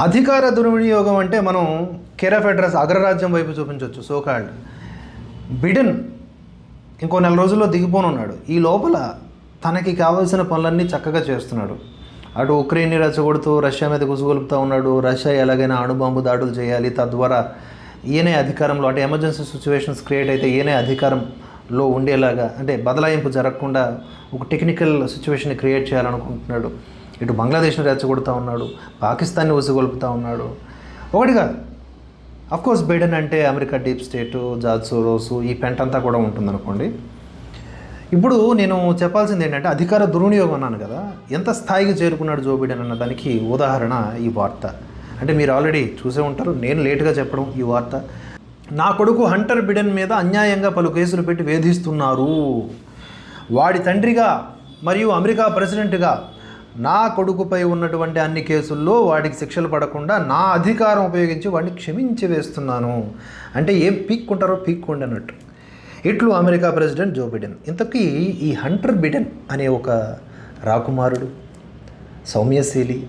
అధికార దుర్వినియోగం అంటే మనం కేర్ ఆఫ్ అడ్రస్ అగ్రరాజ్యం వైపు చూపించవచ్చు సోకాల్డ్. బిడెన్ ఇంకో నెల రోజుల్లో దిగిపోనున్నాడు. ఈ లోపల తనకి కావాల్సిన పనులన్నీ చక్కగా చేస్తున్నాడు. అటు ఉక్రెయిన్ని రెచ్చగొడుతూ రష్యా మీద కుసుగొలుపుతూ ఉన్నాడు. రష్యా ఎలాగైనా అణుబాంబు దాడులు చేయాలి. తద్వారా ఈయనే అధికారంలో అంటే ఎమర్జెన్సీ సిచ్యువేషన్స్ క్రియేట్ అయితే ఈయనే అధికారంలో ఉండేలాగా అంటే బదలాయింపు జరగకుండా ఒక టెక్నికల్ సిచ్యువేషన్ క్రియేట్ చేయాలనుకుంటున్నాడు. ఇటు బంగ్లాదేశ్ను రెచ్చగొడుతూ ఉన్నాడు పాకిస్తాన్ని ఉసిగొలుపుతూ ఉన్నాడు. ఒకటి కాదు అఫ్కోర్స్ బైడెన్ అంటే America deep state George Soros ఈ పెంటంతా కూడా ఉంటుందనుకోండి. ఇప్పుడు నేను చెప్పాల్సింది ఏంటంటే అధికార దుర్వినియోగం అన్నాను కదా ఎంత స్థాయికి చేరుకున్నాడు జో బైడెన్ అన్న దానికి ఉదాహరణ ఈ వార్త. అంటే మీరు ఆల్రెడీ చూసే ఉంటారు నేను లేటుగా చెప్పడం ఈ వార్త. నా కొడుకు హంటర్ బిడెన్ మీద అన్యాయంగా పలు కేసులు పెట్టి వేధిస్తున్నారు. వాడి తండ్రిగా మరియు అమెరికా ప్రెసిడెంట్గా నా కొడుకుపై ఉన్నటువంటి అన్ని కేసుల్లో వాడికి శిక్షలు పడకుండా నా అధికారం ఉపయోగించి వాడిని క్షమించి వేస్తున్నాను. అంటే ఏం పీక్కుంటారో పీక్కోండి అన్నట్టు. ఇట్లు అమెరికా ప్రెసిడెంట్ జో బిడెన్. ఇంతకీ ఈ హంటర్ బిడెన్ అనే ఒక రాకుమారుడు సౌమ్యశీలి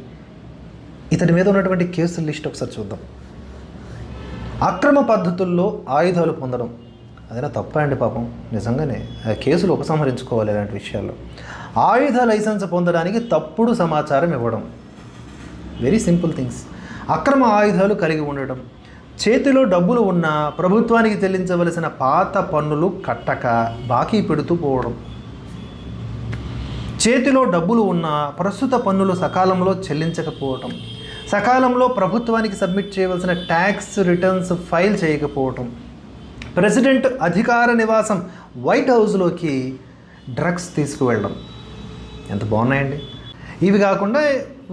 ఇతని మీద ఉన్నటువంటి కేసుల లిస్ట్ ఒకసారి చూద్దాం. అక్రమ పద్ధతుల్లో ఆయుధాలు పొందడం. అదైనా తప్ప అండి పాపం? నిజంగానే ఆ కేసులు ఉపసంహరించుకోవాలి ఇలాంటి విషయాల్లో. ఆయుధ లైసెన్స్ పొందడానికి తప్పుడు సమాచారం ఇవ్వడం. వెరీ సింపుల్ థింగ్స్ అక్రమ ఆయుధాలు కలిగి ఉండడం. చేతిలో డబ్బులు ఉన్న ప్రభుత్వానికి చెల్లించవలసిన పాత పన్నులు కట్టక బాకీ పెడుతూ పోవడం. చేతిలో డబ్బులు ఉన్న ప్రస్తుత పన్నులు సకాలంలో చెల్లించకపోవటం. సకాలంలో ప్రభుత్వానికి సబ్మిట్ చేయవలసిన ట్యాక్స్ రిటర్న్స్ ఫైల్ చేయకపోవటం. ప్రెసిడెంట్ అధికార నివాసం వైట్ హౌస్లోకి డ్రగ్స్ తీసుకువెళ్ళడం. ఎంత బాగున్నాయండి? ఇవి కాకుండా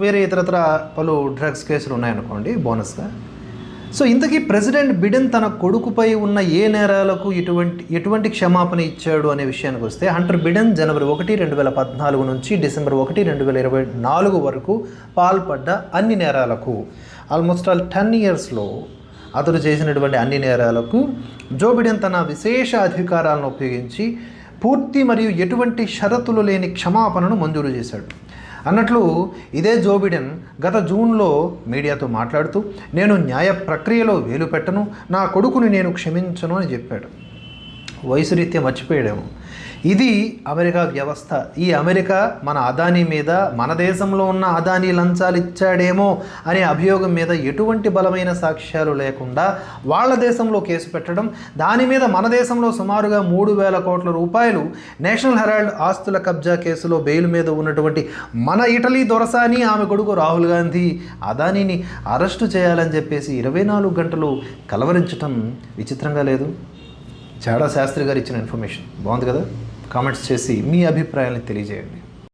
వేరే ఇతరత్ర పలు డ్రగ్స్ కేసులు ఉన్నాయనుకోండి బోనస్గా. సో ఇంతకీ ప్రెసిడెంట్ బిడెన్ తన కొడుకుపై ఉన్న ఏ నేరాలకు ఎటువంటి ఎటువంటి క్షమాపణ ఇచ్చాడు అనే విషయానికి వస్తే హంటర్ బిడెన్ జనవరి ఒకటి రెండు వేల పద్నాలుగు నుంచి డిసెంబర్ ఒకటి రెండు వేల ఇరవై నాలుగు వరకు పాల్పడ్డ అన్ని నేరాలకు ఆల్మోస్ట్ ఆల్ టెన్ ఇయర్స్లో అతడు చేసినటువంటి అన్ని నేరాలకు జో బిడెన్ తన విశేష అధికారాలను ఉపయోగించి పూర్తి మరియు ఎటువంటి షరతులు లేని క్షమాపణను మంజూరు చేశాడు. అన్నట్లు ఇదే జో బిడెన్ గత జూన్లో మీడియాతో మాట్లాడుతూ నేను న్యాయ ప్రక్రియలో వేలు పెట్టను నా కొడుకుని నేను క్షమించను అని చెప్పాడు. వయసు రీత్యా మర్చిపోయాడేమో. ఇది అమెరికా వ్యవస్థ. ఈ అమెరికా మన అదానీ మీద మన దేశంలో ఉన్న అదానీ లంచాలు ఇచ్చాడేమో అనే అభియోగం మీద ఎటువంటి బలమైన సాక్ష్యాలు లేకుండా వాళ్ళ దేశంలో కేసు పెట్టడం దాని మీద మన దేశంలో సుమారుగా మూడు వేల కోట్ల రూపాయలు నేషనల్ హెరాల్డ్ ఆస్తుల కబ్జా కేసులో బెయిల్ మీద ఉన్నటువంటి మన ఇటలీ దొరసాని ఆమె కొడుకు రాహుల్ గాంధీ అదానీని అరెస్టు చేయాలని చెప్పేసి ఇరవై నాలుగు గంటలు కలవరించటం విచిత్రంగా లేదు? చాడా శాస్త్రి గారు ఇచ్చిన ఇన్ఫర్మేషన్. బాగుంది కదా? కామెంట్స్ చేసి మీ అభిప్రాయాన్ని తెలియజేయండి.